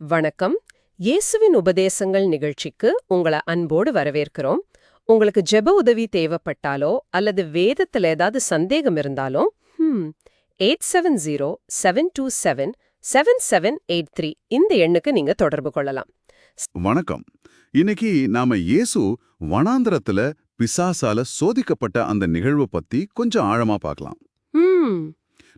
வணக்கம். இயேசுவின் உபதேசங்கள் நிகழ்ச்சிக்கு உங்களை அன்போடு வரவேற்கிறோம். உங்களுக்கு ஜெப உதவி தேவைப்பட்டாலோ அல்லது வேதத்துல ஏதாவது சந்தேகம் இருந்தாலோ eight seven zero seven two seven seven seven eight three இந்த எண்ணுக்கு நீங்க தொடர்பு கொள்ளலாம். வணக்கம். இன்னைக்கு நாம இயேசு வனாந்தரத்துல பிசாசால சோதிக்கப்பட்ட அந்த நிகழ்வை பத்தி கொஞ்சம் ஆழமா பார்க்கலாம்.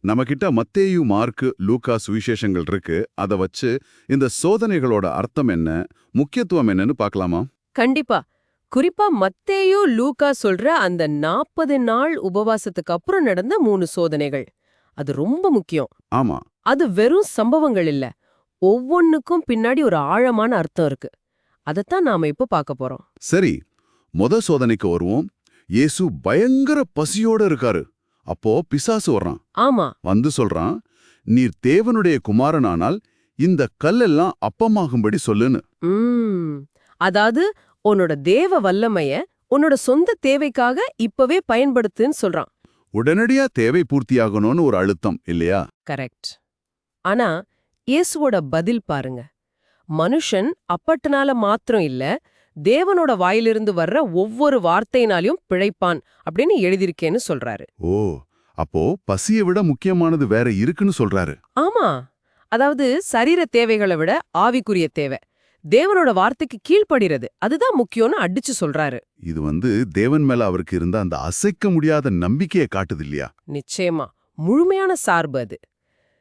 ம் நம்ம கிட்ட மத்தேயு மார்க்கு லூக்கா சுவிசேஷங்கள் இருக்கு. அத வச்சு இந்த சோதனைகளோட அர்த்தம் என்ன? முக்கியத்துவம் என்னன்னு பார்க்கலாமா கண்டிப்பா. குறிப்பா மத்தேயோ லூக்கா சொல்ற அந்த நாற்பது நாள் உபவாசத்துக்கு அப்புறம் நடந்த மூணு சோதனைகள். அது ரொம்ப முக்கியம். ஆமா. அது வெறும் சம்பவங்கள் இல்ல. ஒவ்வொன்னுக்கும் பின்னாடி ஒரு ஆழமான அர்த்தம் இருக்கு. அதத்தான் நாம இப்ப பார்க்க போறோம். சரி. முத சோதனைக்கு வருவோம். இயேசு பயங்கர பசியோட இருக்காரு. அப்போ பிசாசு வர்றான். ஆமா. வந்து சொல்றான் நீர் தேவனுடைய குமாரனானால் இந்த கல்லெல்லாம் அப்பமாகும்படி சொல்லுன்னு. அதாவது உன்னோட தேவ வல்லமைய உன்னோட சொந்த தேவைக்காக இப்பவே பயன்படுத்துன்னு சொல்றான். உடனடியா தேவை பூர்த்தியாகணும்னு ஒரு அழுத்தம் இல்லையா? கரெக்ட். ஆனா இயேசுவோட பதில் பாருங்க. மனுஷன் அப்பட்டனால மாத்திரம் இல்ல தேவனோட வாயிலிருந்து வர்ற ஒவ்வொரு வார்த்தையினாலையும் பிழைப்பான் அப்படின்னு எழுதியிருக்கேன்னு சொல்றாரு. ஓ அப்போ பசியை விட முக்கியமானது வேற இருக்குன்னு சொல்றாரு. ஆமா. அதாவது சரீர தேவைகளை விட ஆவிக்குரிய தேவை. தேவனோட வார்த்தைக்கு கீழ்ப்படிறது அதுதான் முக்கியம்னு அடிச்சு சொல்றாரு. இது வந்து தேவன் மேல அவருக்கு இருந்த அந்த அசைக்க முடியாத நம்பிக்கையை காட்டுது இல்லையா? நிச்சயமா. முழுமையான சார்பு அது.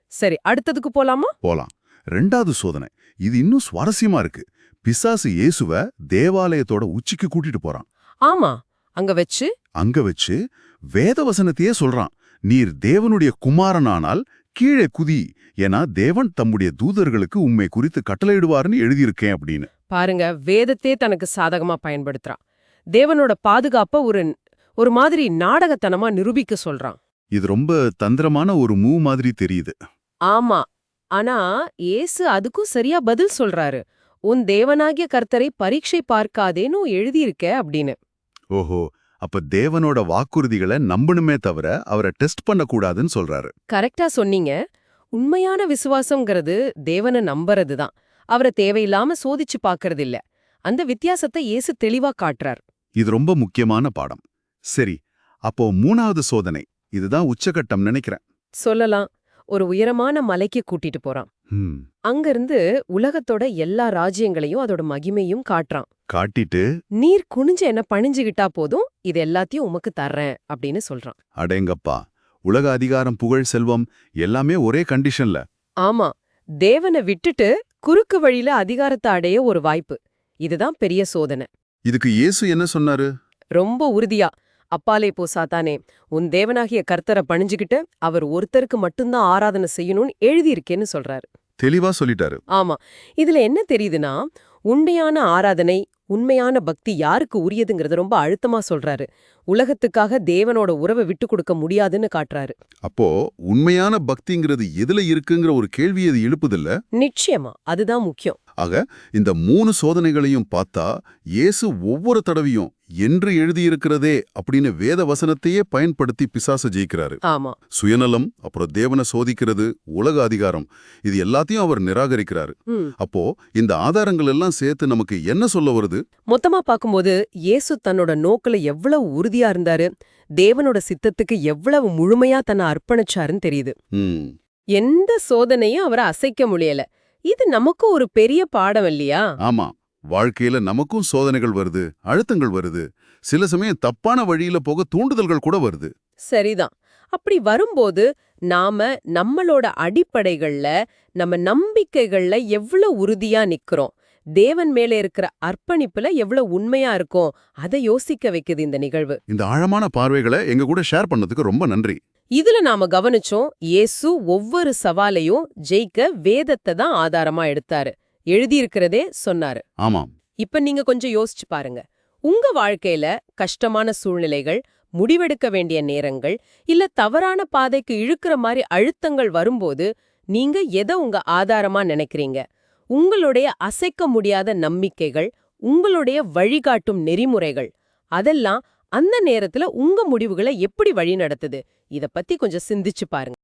சரி அடுத்ததுக்கு போலாமா? போலாம். ரெண்டாவது சோதனை. இது இன்னும் சுவாரஸ்யமா இருக்கு. பிசாசு இயேசுவ தேவாலயத்தோட உச்சிக்கு கூட்டிட்டு போறான். ஆமா. அங்க வச்சு? அங்க வச்சு வேதவசனத்தையே சொல்றான். நீர் தேவனுடைய குமாரனானால் கீழே குதி. ஏன்னா தேவன் தம்முடைய தூதர்களுக்கு உம்மை குறித்து கட்டளையிடுவார்னு எழுதியிருக்கேன் அப்படின்னு. பாருங்க வேதத்தே தனக்கு சாதகமா பயன்படுத்துறான். தேவனோட பாதுகாப்ப ஒரு ஒரு மாதிரி நாடகத்தனமா நிரூபிக்க சொல்றான். இது ரொம்ப தந்திரமான ஒரு மூ மாதிரி தெரியுது. ஆமா. ஆனா இயேசு அதுக்கும் சரியா பதில் சொல்றாரு. உன் தேவனாகிய கர்த்தரை பரீட்சை பார்க்காதேன்னு எழுதியிருக்க அப்படின்னு. ஓஹோ அப்ப தேவனோட வாக்குறுதிகளை நம்பணுமே தவிர அவரை டெஸ்ட் பண்ணக்கூடாதுன்னு சொல்றாரு. கரெக்டா சொன்னீங்க. உண்மையான விசுவாசம்ங்கிறது தேவனை நம்புறது தான். அவரை தேவையில்லாம சோதிச்சு பார்க்கறது இல்ல அந்த வித்தியாசத்தை இயேசு தெளிவா காட்டுறார். இது ரொம்ப முக்கியமான பாடம். சரி அப்போ மூணாவது சோதனை. இதுதான் உச்சகட்டம் நினைக்கிறேன். சொல்லலாம். ஒரு உயரமான மலைக்கு கூட்டிட்டு போறான். அங்கிருந்து உலகத்தோட எல்லா ராஜ்யங்களையும் அதோட மகிமையும் காட்டுறான். காட்டிட்டு நீர் குனிஞ்சு என்ன பணிஞ்சுகிட்டா போதும் இது எல்லாத்தையும் உமக்கு தர்றேன் அப்படின்னு சொல்றான். அடேங்கப்பா உலக அதிகாரம் புகழ் செல்வம் எல்லாமே ஒரே கண்டிஷன்ல ஆமா தேவனை விட்டுட்டு குறுக்கு வழியில அதிகாரத்தை அடைய ஒரு வாய்ப்பு. இதுதான் பெரிய சோதனை. இதுக்கு இயேசு என்ன சொன்னாரு? ரொம்ப உறுதியா அப்பாலே போ சாத்தானே. உன் தேவனாகிய கர்த்தரை பணிஞ்சுகிட்டு அவர் ஒருத்தருக்கு மட்டும்தான் ஆராதனை செய்யணும்னு எழுதியிருக்கேன்னு சொல்றாரு. தெளிவா சொல்லிட்டாரு. ஆமா. இதுல என்ன தெரியுதுன்னா உண்மையான ஆராதனை உண்மையான பக்தி யாருக்கு உரியதுங்கிறத ரொம்ப அழுத்தமா சொல்றாரு. உலகத்துக்காக தேவனோட உறவை விட்டு கொடுக்க முடியாதுன்னு காட்டுறாரு. அப்போ உண்மையான பக்திங்கிறது எதுல இருக்குங்கிற ஒரு கேள்வி அது எழுப்புதில்ல? நிச்சயமா. அதுதான் முக்கியம். ஆக இந்த மூணு சோதனைகளையும் பார்த்தா இயேசு ஒவ்வொரு தடவையும் என்று எழுதியிருக்கிறதே அப்படின்னு வேத வசனத்தையே பயன்படுத்தி பிசாசு ஜெயிக்கிறாரு. ஆமா. சுயநலம் அப்புறம் தேவனை சோதிக்கிறது உலக அதிகாரம் இது எல்லாத்தையும் அவர் நிராகரிக்கிறாரு. அப்போ இந்த ஆதாரங்கள் எல்லாம் சேர்த்து நமக்கு என்ன சொல்ல வருது? மொத்தமா பார்க்கும்போது இயேசு தன்னோட நோக்குல எவ்வளவு உறுதியா இருந்தாரு தேவனோட சித்தத்துக்கு எவ்வளவு முழுமையா தன்னை அர்ப்பணிச்சாருன்னு தெரியுது. எந்த சோதனையும் அவரை அசைக்க முடியல. இது நமக்கு ஒரு பெரிய பாடம் இல்லையா? ஆமா. வாழ்க்கையில நமக்கும் சோதனைகள் வருது அழுத்தங்கள் வருது. சில சமயம் தப்பான வழியில போக தூண்டுதல்கள் கூட வருது. சரிதான். அப்படி வரும்போது நாம நம்மளோட அடிப்படைகள்ல நம்ம நம்பிக்கைகள்ல எவ்வளவு உறுதியா நிக்கிறோம்? தேவன் மேல இருக்கிற அர்ப்பணிப்புல எவ்வளவு உண்மையா இருக்கோம் அதை யோசிக்க வைக்குது இந்த நிகழ்வு. இந்த ஆழமான பார்வைகளை எங்க கூட ஷேர் பண்ணதுக்கு ரொம்ப நன்றி. இதுல நாம கவனிச்சோம் இயேசு ஒவ்வொரு சவாலையும் ஜெயிக்க வேதத்தை தான் ஆதாரமா எடுத்தாரு. எழுதியிருக்கிறதே சொன்னாரு. ஆமாம். இப்ப நீங்க கொஞ்சம் யோசிச்சு பாருங்க. உங்க வாழ்க்கையில கஷ்டமான சூழ்நிலைகள் முடிவெடுக்க வேண்டிய நேரங்கள் இல்ல தவறான பாதைக்கு இழுக்கிற மாதிரி அழுத்தங்கள் வரும்போது நீங்க எதை உங்க ஆதாரமா நினைக்கிறீங்க? உங்களுடைய அசைக்க முடியாத நம்பிக்கைகள் உங்களுடைய வழிகாட்டும் நெறிமுறைகள் அதெல்லாம் அந்த நேரத்துல உங்க முடிவுகளை எப்படி வழி நடத்துது இத பத்தி கொஞ்சம் சிந்திச்சு பாருங்க.